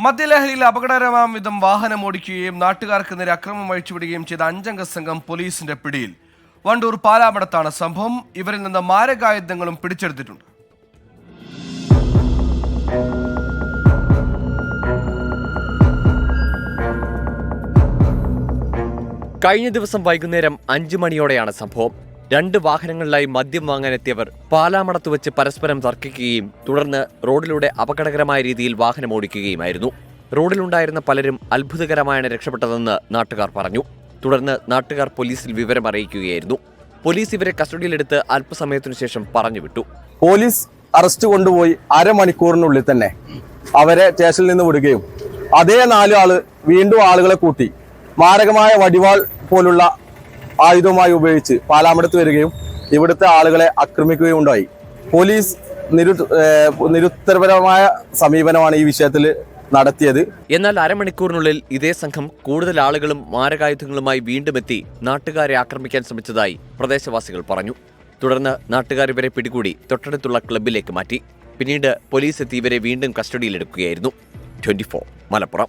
മദ്യലഹരിയിൽ അപകടകരമാം വിധം വാഹനം ഓടിക്കുകയും നാട്ടുകാർക്ക് നേരെ അക്രമം അഴിച്ചുവിടുകയും ചെയ്ത അഞ്ചംഗ സംഘം പോലീസിന്റെ പിടിയിൽ. വണ്ടൂർ പാലാമടത്താണ് സംഭവം. ഇവരിൽ നിന്ന് മാരകായുധങ്ങളും പിടിച്ചെടുത്തിട്ടുണ്ട്. കഴിഞ്ഞ ദിവസം വൈകുന്നേരം അഞ്ചു മണിയോടെയാണ് സംഭവം. രണ്ട് വാഹനങ്ങളിലായി മദ്യം വാങ്ങാനെത്തിയവർ പാലാമടത്ത് വെച്ച് പരസ്പരം തർക്കിക്കുകയും തുടർന്ന് റോഡിലൂടെ അപകടകരമായ രീതിയിൽ വാഹനം ഓടിക്കുകയുമായിരുന്നു. റോഡിലുണ്ടായിരുന്ന പലരും അത്ഭുതകരമായാണ് രക്ഷപ്പെട്ടതെന്ന് നാട്ടുകാർ പറഞ്ഞു. തുടർന്ന് നാട്ടുകാർ പോലീസിൽ വിവരം അറിയിക്കുകയായിരുന്നു. പോലീസ് ഇവരെ കസ്റ്റഡിയിലെടുത്ത് അല്പസമയത്തിനു ശേഷം പറഞ്ഞുവിട്ടു. പോലീസ് അറസ്റ്റ് കൊണ്ടുപോയി അരമണിക്കൂറിനുള്ളിൽ തന്നെ അവരെ സ്റ്റേഷനിൽ നിന്ന് വിടുകയും അതേ നാല് ആൾ വീണ്ടും ആളുകളെ കൂട്ടി. മാരകമായ വടിവാൾ പോലുള്ള ആയുധവുമായി ഉപയോഗിച്ച് പാലാമടത്ത് വരികയും ഇവിടുത്തെ ആളുകളെ ആക്രമിക്കുകയും ഉണ്ടായി പോലീസ് നിരു നിരുത്തരപരമായ സമീപനമാണ് ഈ വിഷയത്തിൽ നടത്തിയത്. എന്നാൽ അരമണിക്കൂറിനുള്ളിൽ ഇതേ സംഘം കൂടുതൽ ആളുകളും മാരകായുധങ്ങളുമായി വീണ്ടും എത്തി നാട്ടുകാരെ ആക്രമിക്കാൻ ശ്രമിച്ചതായി പ്രദേശവാസികൾ പറഞ്ഞു. തുടർന്ന് നാട്ടുകാർ ഇവരെ പിടികൂടി തൊട്ടടുത്തുള്ള ക്ലബിലേക്ക് മാറ്റി. പിന്നീട് പോലീസ് എത്തി ഇവരെ വീണ്ടും കസ്റ്റഡിയിലെടുക്കുകയായിരുന്നു. ട്വന്റി മലപ്പുറം.